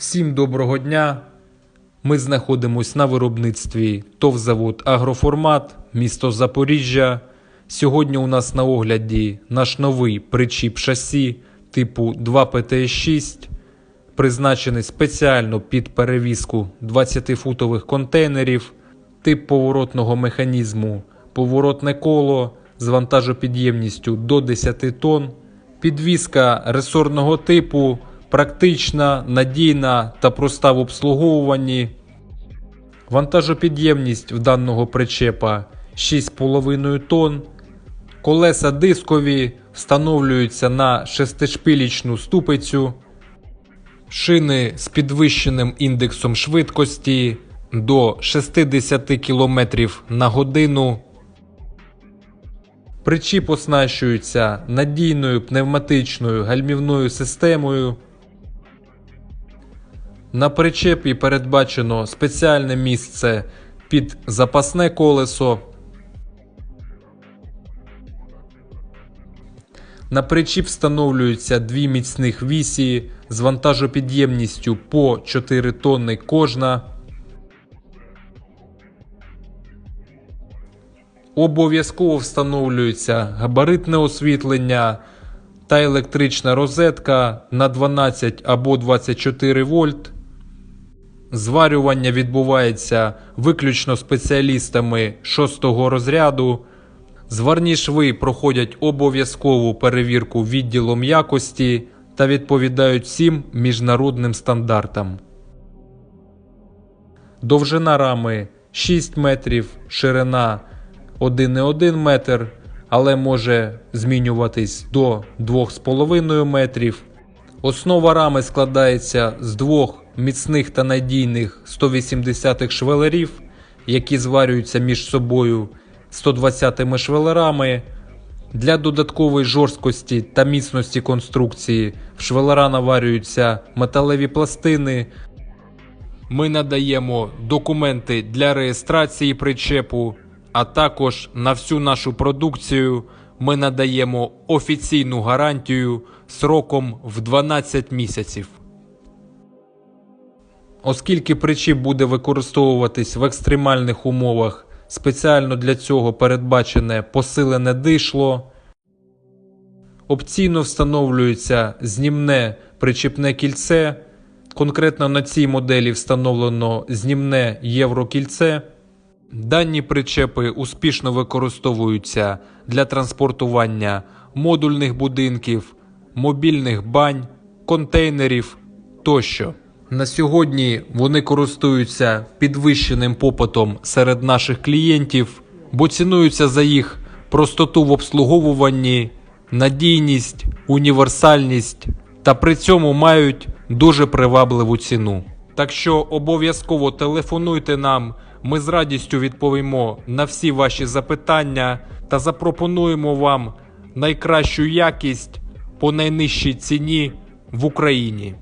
Всім доброго дня. Ми знаходимось на виробництві ТОВ завод Агроформат, місто Запоріжжя. Сьогодні у нас на огляді наш новий причіп шасі типу 2PT6, призначений спеціально під перевізку 20-футових контейнерів, тип поворотного механізму, поворотне коло з вантажопідємністю до 10 тонн, підвізка ресорного типу, практична, надійна та проста в обслуговуванні. Вантажопідємність в даного причепа 6,5 тонн. Колеса дискові встановлюються на шестишпилічну ступицю. Шини з підвищеним індексом швидкості до 60 км на годину. Причіп оснащується надійною пневматичною гальмівною системою. На причепі передбачено спеціальне місце під запасне колесо. На причіп встановлюються дві міцних вісі з вантажопідємністю по 4 тонни кожна. Обов'язково встановлюється габаритне освітлення та електрична розетка на 12 або 24 вольт. Зварювання відбувається виключно спеціалістами 6 розряду. Зварні шви проходять обов'язкову перевірку відділом якості та відповідають всім міжнародним стандартам. Довжина рами 6 метрів, ширина 1,1 метр, але може змінюватись до 2,5 метрів. Основа рами складається з двох міцних та надійних 180-х швелерів, які зварюються між собою 120-ми швелерами. Для додаткової жорсткості та міцності конструкції в швелера наварюються металеві пластини. Ми надаємо документи для реєстрації причепу, а також на всю нашу продукцію ми надаємо офіційну гарантію сроком в 12 місяців. Оскільки причіп буде використовуватись в екстремальних умовах, спеціально для цього передбачене посилене дишло. Опційно встановлюється знімне причіпне кільце. Конкретно на цій моделі встановлено знімне єврокільце. Дані причепи успішно використовуються для транспортування модульних будинків, мобільних бань, контейнерів тощо. На сьогодні вони користуються підвищеним попитом серед наших клієнтів, бо цінуються за їх простоту в обслуговуванні, надійність, універсальність та при цьому мають дуже привабливу ціну. Так що обов'язково телефонуйте нам, ми з радістю відповімо на всі ваші запитання та запропонуємо вам найкращу якість по найнижчій ціні в Україні.